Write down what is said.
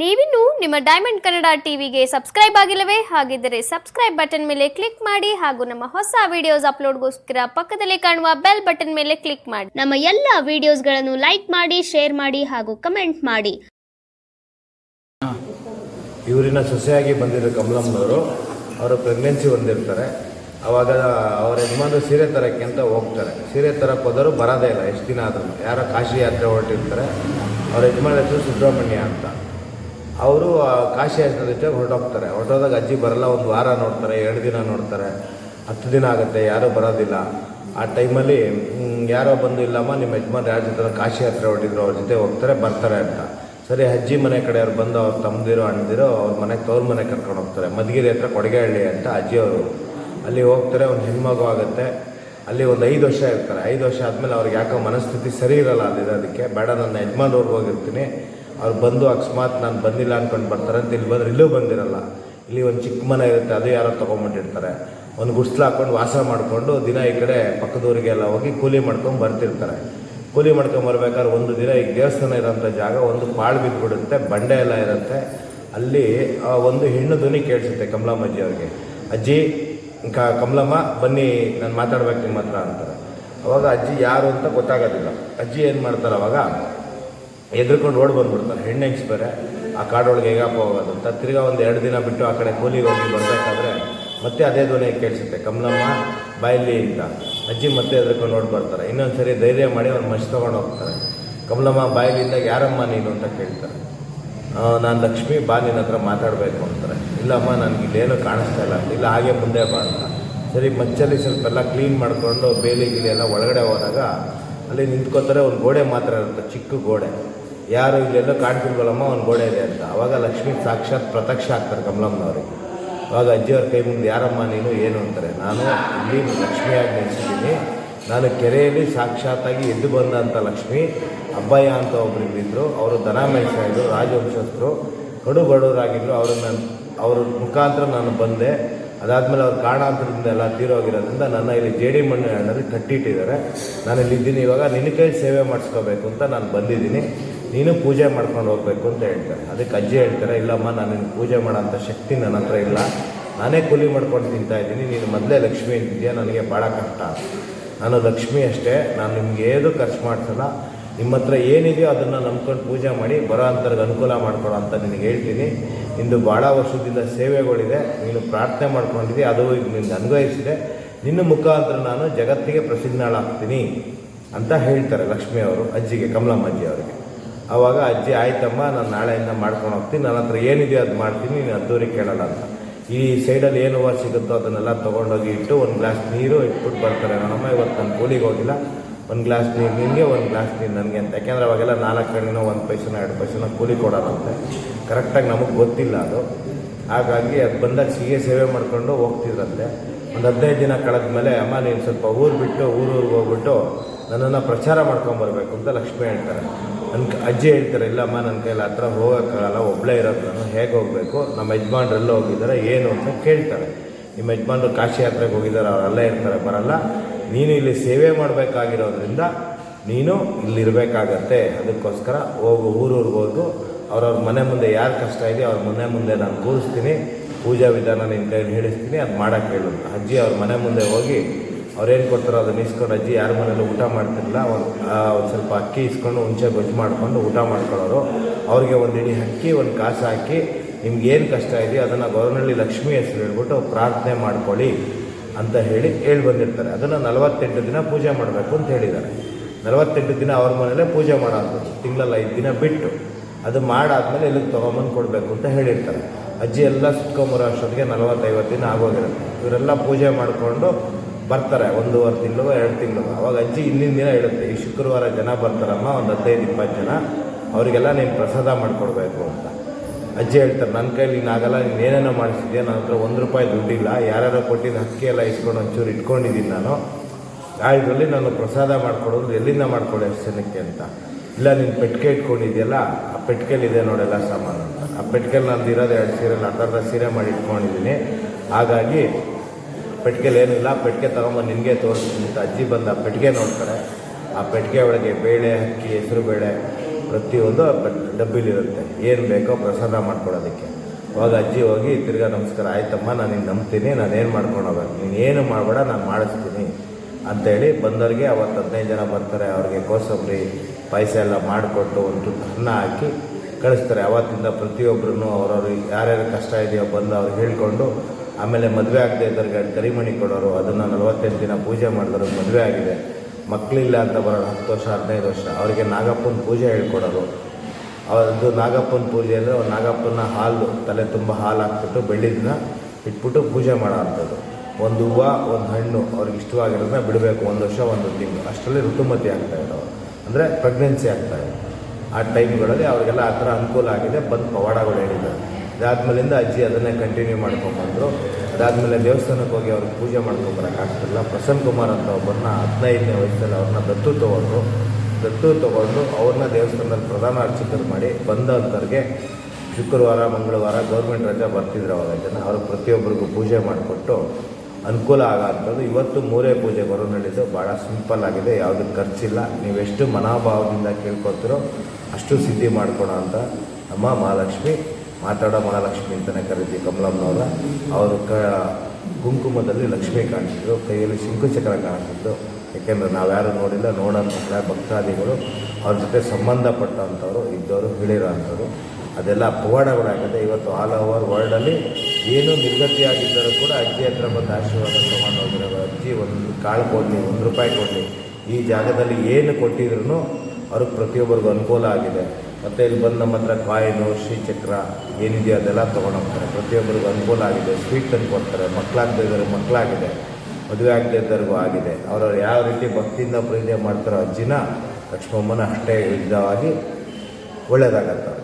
ನೀವಿನ್ನು ನಿಮ್ಮ ಡೈಮಂಡ್ ಕನ್ನಡ ಟಿವಿಗೆ ಸಬ್ಸ್ಕ್ರೈಬ್ ಆಗಿಲ್ಲವೇ? ಹಾಗಿದ್ದರೆ ಸಬ್ಸ್ಕ್ರೈಬ್ ಬಟನ್ ಮೇಲೆ ಕ್ಲಿಕ್ ಮಾಡಿ ಹಾಗೂ ನಮ್ಮ ಹೊಸ ವಿಡಿಯೋಸ್ ಅಪ್ಲೋಡ್ಗೋಸ್ಕರ ಪಕ್ಕದಲ್ಲಿ ಕಾಣುವ ಬೆಲ್ ಬಟನ್ ಮೇಲೆ ಕ್ಲಿಕ್ ಮಾಡಿ. ನಮ್ಮ ಎಲ್ಲ ವಿಡಿಯೋಸ್ಗಳನ್ನು ಲೈಕ್ ಮಾಡಿ ಶೇರ್ ಮಾಡಿ ಹಾಗೂ ಕಮೆಂಟ್ ಮಾಡಿ. ಇವರಿನ ಸೊಸೆಯಾಗಿ ಬಂದಿರೋ ಕಮಲಮ್ಮನವರು ಅವರು ಪ್ರೆಗ್ನೆನ್ಸಿ ಹೊಂದಿರ್ತಾರೆ. ಅವಾಗ ಅವರ ಯಜಮಾನರು ಸೀರೆ ತರಕ್ಕೆ ಅಂತ ಹೋಗ್ತಾರೆ. ಸೀರೆ ತರಕ್ಕೆ ಹೋದರು ಬರೋದೇ ಇಲ್ಲ, ಎಷ್ಟು ದಿನ ಆದ್ರೂ. ಯಾರೋ ಕಾಶಿ ಯಾತ್ರೆ ಹೊರಟಿರ್ತಾರೆ. ಅವರ ಯಜಮಾನ ಹೆಸರು ಸುಬ್ರಹ್ಮಣ್ಯ ಅಂತ. ಅವರು ಕಾಶಿ ಜೊತೆ ಹೊರಟೋಗ್ತಾರೆ ಹೊರಟೋದಾಗ ಅಜ್ಜಿ ಬರಲ್ಲ, ಒಂದು ವಾರ ನೋಡ್ತಾರೆ, ಎರಡು ದಿನ ನೋಡ್ತಾರೆ, ಹತ್ತು ದಿನ ಆಗುತ್ತೆ, ಯಾರೂ ಬರೋದಿಲ್ಲ. ಆ ಟೈಮಲ್ಲಿ ಯಾರೋ ಬಂದು, ಇಲ್ಲಮ್ಮ, ನಿಮ್ಮ ಯಜಮಾನ್ ಯಾರ ಜೊತೆ ಕಾಶಿ ಹತ್ರ ಹೊರಟಿದ್ರು, ಅವ್ರ ಜೊತೆ ಹೋಗ್ತಾರೆ, ಬರ್ತಾರೆ ಅಂತ. ಸರಿ, ಅಜ್ಜಿ ಮನೆ ಕಡೆ ಅವ್ರು ಬಂದು, ಅವ್ರು ತಮ್ಮದಿರೋ, ಅಣ್ಣದಿರೋ, ಅವ್ರ ಮನೆಗೆ ತೋರ್ ಮನೆ ಕರ್ಕೊಂಡು ಹೋಗ್ತಾರೆ. ಮಧುಗಿರಿ ಹತ್ರ ಕೊಡಗೇಹಳ್ಳಿ ಅಂತ ಅಜ್ಜಿಯವರು ಅಲ್ಲಿ ಹೋಗ್ತಾರೆ, ಒಂದು ಹೆಣ್ಮಗು ಆಗುತ್ತೆ. ಅಲ್ಲಿ ಒಂದು ಐದು ವರ್ಷ ಇರ್ತಾರೆ. ಐದು ವರ್ಷ ಆದಮೇಲೆ ಅವ್ರಿಗೆ ಯಾಕೋ ಮನಸ್ಥಿತಿ ಸರಿ ಇರಲ್ಲ ಅಲ್ಲಿರೋದಕ್ಕೆ ಬೇಡ, ನನ್ನ ಯಜಮಾನ್ರವ್ರಿಗೆ ಹೋಗಿರ್ತೀನಿ. ಅವ್ರು ಬಂದು ಅಕಸ್ಮಾತ್ ನಾನು ಬಂದಿಲ್ಲ ಅಂದ್ಕೊಂಡು ಬರ್ತಾರೆ, ಅಂತ ಇಲ್ಲಿ ಬಂದ್ರೆ ಇಲ್ಲೂ ಬಂದಿರಲ್ಲ. ಇಲ್ಲಿ ಒಂದು ಚಿಕ್ಕ ಮನೆ ಇರುತ್ತೆ, ಅದು ಯಾರೋ ತೊಗೊಂಬಿಟ್ಟಿರ್ತಾರೆ ಒಂದು ಗುಡ್ಸ್ಲು ಹಾಕ್ಕೊಂಡು ವಾಸ ಮಾಡಿಕೊಂಡು ದಿನ ಈ ಕಡೆ ಪಕ್ಕದೂರಿಗೆಲ್ಲ ಹೋಗಿ ಕೂಲಿ ಮಾಡ್ಕೊಂಡು ಬರ್ತಿರ್ತಾರೆ. ಕೂಲಿ ಮಾಡ್ಕೊಂಡು ಬರ್ಬೇಕಾದ್ರೆ ಒಂದು ದಿನ ಈಗ ದೇವಸ್ಥಾನ ಇರೋಂಥ ಜಾಗ, ಒಂದು ಪಾಳು ಬಿದ್ದುಬಿಡುತ್ತೆ ಬಂಡೆ ಎಲ್ಲ ಇರುತ್ತೆ. ಅಲ್ಲಿ ಒಂದು ಹೆಣ್ಣು ಧ್ವನಿ ಕೇಳಿಸುತ್ತೆ ಕಮಲಮ್ಮಜ್ಜಿ ಅವ್ರಿಗೆ. ಅಜ್ಜಿ, ಕ, ಕಮಲಮ್ಮ, ಬನ್ನಿ, ನಾನು ಮಾತಾಡ್ಬೇಕು ನಿಮ್ಮ ಹತ್ರ ಅಂತಾರೆ. ಅವಾಗ ಅಜ್ಜಿ ಯಾರು ಅಂತ ಗೊತ್ತಾಗೋದಿಲ್ಲ. ಅಜ್ಜಿ ಏನು ಮಾಡ್ತಾರೆ ಅವಾಗ ಎದ್ರುಕೊಂಡು ಓಡ್ ಬಂದ್ಬಿಡ್ತಾರೆ. ಹೆಣ್ಣು ಹೆಂಗ್ಸ್ ಬೇರೆ, ಆ ಕಾಡೊಳಗೆ ಹೇಗಪ್ಪ ಹೋಗೋದು ಅಂತ. ತಿರ್ಗಾ ಒಂದು ಎರಡು ದಿನ ಬಿಟ್ಟು ಆ ಕಡೆ ಕೂಲಿಗೆ ಹೋಗಿ ಬರಬೇಕಾದ್ರೆ ಮತ್ತೆ ಅದೇ ಧ್ವನಿ ಕೇಳಿಸುತ್ತೆ. ಕಮಲಮ್ಮ ಬಾಯಲ್ಲಿ ಅಂತ. ಅಜ್ಜಿ ಮತ್ತೆ ಎದ್ರುಕೊಂಡು ನೋಡಿ ಬರ್ತಾರೆ. ಇನ್ನೊಂದು ಸರಿ ಧೈರ್ಯ ಮಾಡಿ ಅವ್ರು ಮಶ್ ತೊಗೊಂಡು ಹೋಗ್ತಾರೆ. ಕಮಲಮ್ಮ ಬಾಯಲ್ಲಿಂದ ಯಾರಮ್ಮ ನೀನು? ಅಂತ ಕೇಳ್ತಾರೆ. ನಾನು ಲಕ್ಷ್ಮಿ, ಬಾ ನಿನ್ನ ಹತ್ರ ಮಾತಾಡಬೇಕು, ಅಂತಾರೆ. ಇಲ್ಲಮ್ಮ, ನನಗೆ ಇಲ್ಲೇನು ಕಾಣಿಸ್ತಾ ಇಲ್ಲ. ಇಲ್ಲ, ಹಾಗೆ ಮುಂದೆ ಬಾ, ಅಂತ. ಸರಿ, ಮಚ್ಚಲ್ಲಿ ಸ್ವಲ್ಪ ಎಲ್ಲ ಕ್ಲೀನ್ ಮಾಡಿಕೊಂಡು ಬೇಲಿ ಗಿಲಿ ಎಲ್ಲ ಒಳಗಡೆ ಹೋದಾಗ ಅಲ್ಲಿ ನಿಂತ್ಕೋತಾರೆ ಒಂದು ಗೋಡೆ ಮಾತ್ರ ಇರುತ್ತೆ, ಚಿಕ್ಕ ಗೋಡೆ. ಯಾರು ಇಲ್ಲೆಲ್ಲೋ ಕಾಣ್ತಿಲ್ವಲ್ಲಮ್ಮ ಅವ್ನು ಗೋಡೆ ಇದೆ ಅಂತ. ಅವಾಗ ಲಕ್ಷ್ಮಿ ಸಾಕ್ಷಾತ್ ಪ್ರತ್ಯಕ್ಷ ಆಗ್ತಾರೆ ಕಮಲಮ್ಮನವ್ರಿಗೆ. ಅವಾಗ ಅಜ್ಜಿಯವ್ರ ಕೈ ಮುಂದೆ, ಯಾರಮ್ಮ ನೀನು? ಏನು? ಅಂತಾರೆ. ನಾನು ಇಲ್ಲಿ ಲಕ್ಷ್ಮಿಯಾಗಿ ನೆನೆಸಿದ್ದೀನಿ ನಾನು ಕೆರೆಯಲ್ಲಿ ಸಾಕ್ಷಾತ್ತಾಗಿ ಎದ್ದು ಬಂದಂಥ ಲಕ್ಷ್ಮಿ, ಅಬ್ಬಯ್ಯ ಅಂತ ಒಬ್ಬರು ಇದ್ದರು ಅವರು ದನ ಮೇಯಿಸ್ತಾ ಇದ್ರು ರಾಜವಂಶಸ್ಥರು. ಕಡು ಬಡವರಾಗಿದ್ದರು ಅವ್ರನ್ನ ಅವ್ರ ಮುಖಾಂತರ ನಾನು ಬಂದೆ. ಅದಾದಮೇಲೆ ಅವ್ರ ಕಾರಣಾಂತರದಿಂದ ಎಲ್ಲ ತೀರೋಗಿರೋದ್ರಿಂದ ನನ್ನ ಇಲ್ಲಿ ಜೇಡಿ ಮಣ್ಣು ಹಣ್ಣಲ್ಲಿ ಕಟ್ಟಿಟ್ಟಿದ್ದಾರೆ. ನಾನು ಇಲ್ಲಿದ್ದೀನಿ ಇವಾಗ ನಿನ್ನ ಕೈ ಸೇವೆ ಮಾಡಿಸ್ಕೋಬೇಕು ಅಂತ ನಾನು ಬಂದಿದ್ದೀನಿ. ನೀನು ಪೂಜೆ ಮಾಡ್ಕೊಂಡು ಹೋಗ್ಬೇಕು ಅಂತ ಹೇಳ್ತಾರೆ. ಅದಕ್ಕೆ ಅಜ್ಜಿ ಹೇಳ್ತಾರೆ, ಇಲ್ಲಮ್ಮ, ನಾನು ನಿನ್ನ ಪೂಜೆ ಮಾಡೋಂಥ ಶಕ್ತಿ ನನ್ನ ಹತ್ರ ಇಲ್ಲ. ನಾನೇ ಕೂಲಿ ಮಾಡ್ಕೊಂಡು ತಿಂತಾ ಇದ್ದೀನಿ, ನೀನು ಮೊದಲೇ ಲಕ್ಷ್ಮಿ ಅಂತಿದ್ಯಾ? ನನಗೆ ಭಾಳ ಕಷ್ಟ. ನಾನು ಲಕ್ಷ್ಮಿ ಅಷ್ಟೇ, ನಾನು ನಿಮ್ಗೆ ಏನು ಖರ್ಚು ಮಾಡಿಸಲ್ಲ. ನಿಮ್ಮ ಹತ್ರ ಏನಿದೆಯೋ ಅದನ್ನು ನಂಬ್ಕೊಂಡು ಪೂಜೆ ಮಾಡಿ, ಬರೋ ಅಂಥವ್ರಿಗೆ ಅನುಕೂಲ ಮಾಡ್ಕೊಡೋ ಅಂತ ನಿನಗೆ ಹೇಳ್ತೀನಿ. ಇಂದು ಭಾಳ ವರ್ಷದಿಂದ ಸೇವೆಗಳಿದೆ, ನೀನು ಪ್ರಾರ್ಥನೆ ಮಾಡ್ಕೊಂಡಿದ್ದೆ, ಅದು ಈಗ ನಿನ್ಗೆ ಅನ್ವಯಿಸಿದೆ ನಿನ್ನ ಮುಖಾಂತರ ನಾನು ಜಗತ್ತಿಗೆ ಪ್ರಸಿದ್ಧಳಾಗ್ತೀನಿ ಅಂತ ಹೇಳ್ತಾರೆ ಲಕ್ಷ್ಮಿ ಅವರು, ಅಜ್ಜಿಗೆ, ಕಮಲಮ್ಮ ಅಜ್ಜಿ ಅವರಿಗೆ. ಆವಾಗ ಅಜ್ಜಿ, ಆಯ್ತಮ್ಮ, ನಾನು ನಾಳೆಯಿಂದ ಮಾಡ್ಕೊಂಡು ಹೋಗ್ತೀನಿ. ನನ್ನ ಹತ್ರ ಏನಿದೆಯೋ ಅದು ಮಾಡ್ತೀನಿ, ನೀನು ಅದ್ದೂರಿ ಕೇಳೋಣ ಅಂತ. ಈ ಸೈಡಲ್ಲಿ ಏನು ಹೂವು ಸಿಗುತ್ತೋ ಅದನ್ನೆಲ್ಲ ತೊಗೊಂಡೋಗಿ ಇಟ್ಟು ಒಂದು ಗ್ಲಾಸ್ ನೀರು ಇಟ್ಬಿಟ್ಟು ಬರ್ತಾರೆ. ನಮ್ಮಮ್ಮ ಇವತ್ತು ನಾನು ಕೂಲಿಗೆ ಹೋಗಿಲ್ಲ. ಒಂದು ಗ್ಲಾಸ್ ನೀರು ನಿನಗೆ ಒಂದು ಗ್ಲಾಸ್ ನೀರು ನನಗೆ ಅಂತ. ಯಾಕೆಂದರೆ ಅವಾಗೆಲ್ಲ ನಾಲ್ಕು ಕಣ್ಣಿನೋ ಒಂದು ಪೈಸನ ಎರಡು ಪೈಸನ ಕೂಲಿ ಕೊಡೋರಂತೆ. ಕರೆಕ್ಟಾಗಿ ನಮಗೆ ಗೊತ್ತಿಲ್ಲ ಅದು. ಹಾಗಾಗಿ ಅದು ಬಂದಾಗ ಸಿಹಿ ಸೇವೆ ಮಾಡಿಕೊಂಡು ಹೋಗ್ತಿದ್ರಂತೆ. ಒಂದು ಹದಿನೈದು ದಿನ ಕಳೆದ ಮೇಲೆ ಅಮ್ಮ, ನೀನು ಸ್ವಲ್ಪ ಊರು ಬಿಟ್ಟು, ಊರೂರಿಗೆ ಹೋಗ್ಬಿಟ್ಟು ನನ್ನನ್ನು ಪ್ರಚಾರ ಮಾಡ್ಕೊಂಬರ್ಬೇಕು ಅಂತ ಲಕ್ಷ್ಮಿ ಹೇಳ್ತಾರೆ. ನನ್ನ ಅಜ್ಜಿ ಹೇಳ್ತಾರೆ ಇಲ್ಲಮ್ಮ ನನ್ನ ಕೈಲಿ ಹತ್ರ ಹೋಗೋಕ್ಕಾಗಲ್ಲ ಒಬ್ಬಳೇ ಇರೋದು ನಾನು ಹೇಗೆ ಹೋಗಬೇಕು? ನಮ್ಮ ಯಜಮಾನ್ರು ಎಲ್ಲ ಹೋಗಿದ್ದಾರೆ, ಏನು? ಅಂತ ಕೇಳ್ತಾರೆ. ನಿಮ್ಮ ಯಜಮಾನ್ರು ಕಾಶಿ ಯಾತ್ರೆಗೆ ಹೋಗಿದ್ದಾರೆ, ಅವರೆಲ್ಲ ಇರ್ತಾರೆ ಬರಲ್ಲ, ನೀನು ಇಲ್ಲಿ ಸೇವೆ ಮಾಡಬೇಕಾಗಿರೋದ್ರಿಂದ ನೀನು ಇಲ್ಲಿರಬೇಕಾಗತ್ತೆ, ಅದಕ್ಕೋಸ್ಕರ ಹೋಗು, ಊರೂರಿಗೆ ಹೋಗು, ಅವ್ರವ್ರ ಮನೆ ಮುಂದೆ ಯಾರು ಕಷ್ಟ ಇದೆ, ಅವ್ರ ಮನೆ ಮುಂದೆ ನಾನು ಕೂರಿಸ್ತೀನಿ, ಪೂಜಾ ವಿಧಾನ ನಿನ್ನ ಕೈಲಿ ಹೇಳಿಸ್ತೀನಿ, ಅದು ಮಾಡೋಕ್ಕೆ ಹೇಳು ಅಂತ. ಅಜ್ಜಿ ಅವ್ರ ಮನೆ ಮುಂದೆ ಹೋಗಿ ಅವ್ರೇನು ಕೊಡ್ತಾರೋ ಅದನ್ನು ಇಸ್ಕೊಂಡು ಅಜ್ಜಿ ಯಾರ ಮನೇಲಿ ಊಟ ಮಾಡ್ತಿರಲಿಲ್ಲ. ಒಂದು ಒಂದು ಸ್ವಲ್ಪ ಅಕ್ಕಿ ಇಸ್ಕೊಂಡು ಹುಂಚೆ ಗೊಜ್ಜು ಮಾಡಿಕೊಂಡು ಊಟ ಮಾಡ್ಕೊಳ್ಳೋರು. ಅವ್ರಿಗೆ ಒಂದು ಇಡೀ ಅಕ್ಕಿ, ಒಂದು ಕಾಸು ಹಾಕಿ ನಿಮ್ಗೆ ಏನು ಕಷ್ಟ ಇದೆಯೋ ಅದನ್ನು ಗೌರ್ನಳ್ಳಿ ಲಕ್ಷ್ಮಿ ಹೆಸರು ಹೇಳ್ಬಿಟ್ಟು ಪ್ರಾರ್ಥನೆ ಮಾಡ್ಕೊಳ್ಳಿ ಅಂತ ಹೇಳಿ ಹೇಳಿ ಬಂದಿರ್ತಾರೆ. ಅದನ್ನು ನಲವತ್ತೆಂಟು ದಿನ ಪೂಜೆ ಮಾಡಬೇಕು ಅಂತ ಹೇಳಿದ್ದಾರೆ. ನಲವತ್ತೆಂಟು ದಿನ ಅವ್ರ ಮನೇಲೇ ಪೂಜೆ ಮಾಡೋದು. ತಿಂಗಳಲ್ಲಿ ಐದು ದಿನ ಬಿಟ್ಟು ಅದು ಮಾಡಾದಮೇಲೆ ಇಲ್ಲಿಗೆ ತೊಗೊಂಬಂದು ಕೊಡಬೇಕು ಅಂತ ಹೇಳಿರ್ತಾರೆ. ಅಜ್ಜಿ ಎಲ್ಲ ಸುತ್ಕೊಂಬರೋ ಅಷ್ಟೊತ್ತಿಗೆ ನಲವತ್ತೈವತ್ತು ದಿನ ಆಗೋಗಿರುತ್ತೆ. ಇವರೆಲ್ಲ ಪೂಜೆ ಮಾಡಿಕೊಂಡು ಬರ್ತಾರೆ, ಒಂದೂವರೆ ತಿಂಗಳು, ಎರಡು ತಿಂಗಳು. ಅವಾಗ ಅಜ್ಜಿ ಹಿಂದಿನ ದಿನ ಹೇಳುತ್ತೆ, ಈ ಶುಕ್ರವಾರ ಜನ ಬರ್ತಾರಮ್ಮ, ಒಂದು ಹದಿನೈದು, ಇಪ್ಪತ್ತು ಜನ, ಅವರಿಗೆಲ್ಲ ನೀನು ಪ್ರಸಾದ ಮಾಡಿಕೊಡ್ಬೇಕು ಅಂತ. ಅಜ್ಜಿ ಹೇಳ್ತಾರೆ ನನ್ನ ಕೈಲಿ ನೀನು ಆಗಲ್ಲ, ನೀನು ಏನೇನೋ ಮಾಡಿಸಿದ್ಯಾ ನನ್ನ ಹತ್ರ ಒಂದು ರೂಪಾಯಿ ದುಡ್ಡಿಲ್ಲ, ಯಾರ್ಯಾರೋ ಕೊಟ್ಟಿದ್ದು ಅಕ್ಕಿ ಎಲ್ಲ ಇಸ್ಕೊಂಡು ಒಂಚೂರು ಇಟ್ಕೊಂಡಿದ್ದೀನಿ ನಾನು. ಆ ನಾನು ಪ್ರಸಾದ ಮಾಡ್ಕೊಡೋದು, ಎಲ್ಲಿಂದ ಮಾಡಿಕೊಡಿ ಅಷ್ಟು ಜನಕ್ಕೆ ಅಂತ. ಇಲ್ಲ, ನೀನು ಪೆಟ್ಟಿಗೆ ಇಟ್ಕೊಂಡಿದ್ಯಲ್ಲ, ಆ ಪೆಟ್ಟಿಗೆಲಿದೆ ನೋಡೆಲ್ಲ ಸಾಮಾನು ಅಂತ. ಆ ಪೆಟ್ಟಿಗೆಲಿ ನಂದು ಇರೋದು ಎರಡು ಸೀರೆ ಅರ್ಧ ಸೀರೆ ಮಾಡಿ ಇಟ್ಕೊಂಡಿದ್ದೀನಿ ಹಾಗಾಗಿ ಪೆಟ್ಟಿಗೆಲಿ ಏನಿಲ್ಲ, ಪೆಟ್ಟಿಗೆ ತಗೊಂಬಂದು ನಿನಗೆ ತೋರಿಸ್ತೀನಿ ಅಂತ ಅಜ್ಜಿ ಬಂದು ಆ ಪೆಟ್ಟಿಗೆ ನೋಡ್ತಾರೆ. ಆ ಪೆಟ್ಟಿಗೆ ಒಳಗೆ ಬೇಳೆ ಅಕ್ಕಿ, ಹೆಸರು ಬೇಳೆ ಪ್ರತಿಯೊಂದು ಡಬ್ಬಿಲಿರುತ್ತೆ. ಏನು ಬೇಕೋ ಪ್ರಸಾದ ಮಾಡ್ಕೊಡೋದಕ್ಕೆ ಅವಾಗ ಅಜ್ಜಿ ಹೋಗಿ, ತಿರ್ಗಾ ನಮಸ್ಕಾರ, ಆಯ್ತಮ್ಮ ನಾನು ನಿನ್ನ ನಂಬ್ತೀನಿ ನಾನು ಏನು ಮಾಡ್ಕೊಂಡು ಹೋಗ್ಬೇಕು? ನೀನು ಏನು ಮಾಡಬೇಡ, ನಾನು ಮಾಡಿಸ್ತೀನಿ. ಅಂತೇಳಿ ಬಂದವ್ರಿಗೆ ಅವತ್ತು ಹದಿನೈದು ಜನ ಬರ್ತಾರೆ, ಅವ್ರಿಗೆ ಕೋಸಂಬರಿ, ಪಾಯಸ ಎಲ್ಲ ಮಾಡಿಕೊಟ್ಟು ಒಂದು ಅನ್ನ ಹಾಕಿ ಕಳಿಸ್ತಾರೆ. ಅವತ್ತಿಂದ ಪ್ರತಿಯೊಬ್ಬರೂ ಅವ್ರವ್ರಿಗೆ ಯಾರ್ಯಾರು ಕಷ್ಟ ಇದೆಯೋ ಬಂದು ಅವ್ರಿಗೆ ಹೇಳ್ಕೊಂಡು ಆಮೇಲೆ ಮದುವೆ ಆಗದೆ ಇದ್ದವ್ರಿಗೆ ಕರಿಮಣಿ ಕೊಡೋರು, ಅದನ್ನು ನಲವತ್ತೆಂಟು ದಿನ ಪೂಜೆ ಮಾಡಿದ್ರು ಮದುವೆ ಆಗಿದೆ. ಮಕ್ಕಳಿಲ್ಲ ಅಂತ ಬರೋರು ಹತ್ತು ವರ್ಷ, ಹದಿನೈದು ವರ್ಷ, ಅವರಿಗೆ ನಾಗಪ್ಪನ ಪೂಜೆ ಹೇಳ್ಕೊಡೋರು. ಅವರದ್ದು ನಾಗಪ್ಪನ ಪೂಜೆ ಅಂದರೆ ಅವ್ರು ನಾಗಪ್ಪನ ಹಾಲು, ತಲೆ ತುಂಬ ಹಾಲು ಹಾಕ್ಬಿಟ್ಟು ಬೆಳ್ಳಿದ್ದನ್ನ ಇಟ್ಬಿಟ್ಟು ಪೂಜೆ ಮಾಡೋ ಅಂಥದ್ದು. ಒಂದು ಹೂವು, ಒಂದು ಹಣ್ಣು ಅವ್ರಿಗೆ ಇಷ್ಟವಾಗಿರೋದನ್ನ ಬಿಡಬೇಕು, ಒಂದು ವರ್ಷ, ಒಂದು ತಿಂಗಳು. ಅಷ್ಟರಲ್ಲಿ ಋತುಮತಿ ಆಗ್ತಾ ಇರೋರು. ಅಂದರೆ ಪ್ರೆಗ್ನೆನ್ಸಿ ಆಗ್ತಾ ಇದೆ ಆ ಟೈಮ್ಗಳಲ್ಲಿ ಅವ್ರಿಗೆಲ್ಲ ಆ ಥರ ಅನುಕೂಲ ಆಗಿದೆ, ಬಂದು ಪವಾಡಗಳು ಹೇಳಿದ್ದಾರೆ. ಅದಾದ್ಮೇಲಿಂದ ಅಜ್ಜಿ ಅದನ್ನೇ ಕಂಟಿನ್ಯೂ ಮಾಡ್ಕೊಂಬಂದರು. ಅದಾದಮೇಲೆ ದೇವಸ್ಥಾನಕ್ಕೆ ಹೋಗಿ ಅವ್ರಿಗೆ ಪೂಜೆ ಮಾಡ್ಕೊಂಬರೋಕ್ಕಾಗ್ತಿಲ್ಲ ಪ್ರಸನ್ನ ಕುಮಾರ್ ಅಂತ ಒಬ್ಬರನ್ನ ಹದಿನೈದನೇ ವಯಸ್ಸಲ್ಲಿ ಅವ್ರನ್ನ ದತ್ತು ತೊಗೊಂಡ್ರು. ದತ್ತು ತೊಗೊಂಡು ಅವ್ರನ್ನ ದೇವಸ್ಥಾನದಲ್ಲಿ ಪ್ರಧಾನ ಅರ್ಚಕರು ಮಾಡಿ ಬಂದಂಥವ್ರಿಗೆ ಶುಕ್ರವಾರ, ಮಂಗಳವಾರ ಗೌರ್ಮೆಂಟ್ ರಜೆ ಬರ್ತಿದ್ರು ಅವಾಗ ಜನ. ಅವ್ರಿಗೆ ಪ್ರತಿಯೊಬ್ಬರಿಗೂ ಪೂಜೆ ಮಾಡಿಕೊಟ್ಟು ಅನುಕೂಲ ಆಗೋಂಥದ್ದು ಇವತ್ತು ಮೂರೇ ಪೂಜೆ ಬರೋ ನಡೀತು ಭಾಳ ಸಿಂಪಲ್ ಆಗಿದೆ. ಯಾವುದಕ್ಕೆ ಖರ್ಚಿಲ್ಲ. ನೀವೆಷ್ಟು ಮನೋಭಾವದಿಂದ ಕೇಳ್ಕೊತೀರೋ ಅಷ್ಟು ಸಿದ್ಧಿ ಮಾಡ್ಕೊಳ ಅಂತ ಅಮ್ಮ ಮಹಾಲಕ್ಷ್ಮಿ ಮಾತಾಡೋ ಮಹಾಲಕ್ಷ್ಮಿ ಅಂತಲೇ ಕರಿತೀವಿ ಕಮಲಮ್ಮನವರ. ಅವರು ಕ, ಕುಂಕುಮದಲ್ಲಿ ಲಕ್ಷ್ಮಿ ಕಾಣಿಸಿದ್ರು ಕೈಯಲ್ಲಿ ಶಂಕುಚಕ್ರ ಕಾಣಿಸಿದ್ದು ಯಾಕೆಂದರೆ ನಾವ್ಯಾರು ನೋಡಿಲ್ಲ ನೋಡೋಂಥ ಭಕ್ತಾದಿಗಳು, ಅವ್ರ ಜೊತೆ ಸಂಬಂಧಪಟ್ಟಂಥವ್ರು ಇದ್ದವರು ಹೇಳಿರೋ ಅಂಥವ್ರು. ಅದೆಲ್ಲ ಪವಾಡಗಳಾಗಿದೆ ಇವತ್ತು ಆಲ್ ಓವರ್ ವರ್ಲ್ಡಲ್ಲಿ ಏನು ನಿರ್ಗತಿಯಾಗಿದ್ದರೂ ಕೂಡ ಅಜ್ಜಿ ಹತ್ರ ಬಂದು ಆಶೀರ್ವಾದ ತೊಗೊಂಡು ಹೋಗಿರೋ ಅಜ್ಜಿ ಒಂದು ಕಾಳು ಕೊಡಲಿ, ಒಂದು ರೂಪಾಯಿ ಕೊಡಲಿ. ಈ ಜಾಗದಲ್ಲಿ ಏನು ಕೊಟ್ಟಿದ್ರು ಅವ್ರಿಗೆ ಪ್ರತಿಯೊಬ್ಬರಿಗೂ ಅನುಕೂಲ ಆಗಿದೆ. ಮತ್ತು ಇಲ್ಲಿ ಬಂದು ನಮ್ಮ ಹತ್ರ ಕಾಯಿನು, ಶ್ರೀಚಕ್ರ ಏನಿದೆ ಅದೆಲ್ಲ ತೊಗೊಂಡೋಗ್ತಾರೆ. ಪ್ರತಿಯೊಬ್ಬರಿಗೂ ಅನುಕೂಲ ಆಗಿದೆ, ಸ್ವೀಟ್ ತಂದು ಕೊಡ್ತಾರೆ ಮಕ್ಕಳಾಗದೇ ಇದ್ದಾರೆ ಮಕ್ಕಳಾಗಿದೆ ಮದುವೆ ಆಗದೇ ಇದ್ದವ್ರಿಗೂ ಆಗಿದೆ. ಅವರವ್ರು ಯಾವ ರೀತಿ ಭಕ್ತಿಯಿಂದ ಪ್ರೀತಿ ಮಾಡ್ತಾರೋ ಅಜ್ಜಿನ ಲಕ್ಷ್ಮಮ್ಮನ ಅಷ್ಟೇ ಯುದ್ಧವಾಗಿ ಒಳ್ಳೆಯದಾಗತ್ತೆ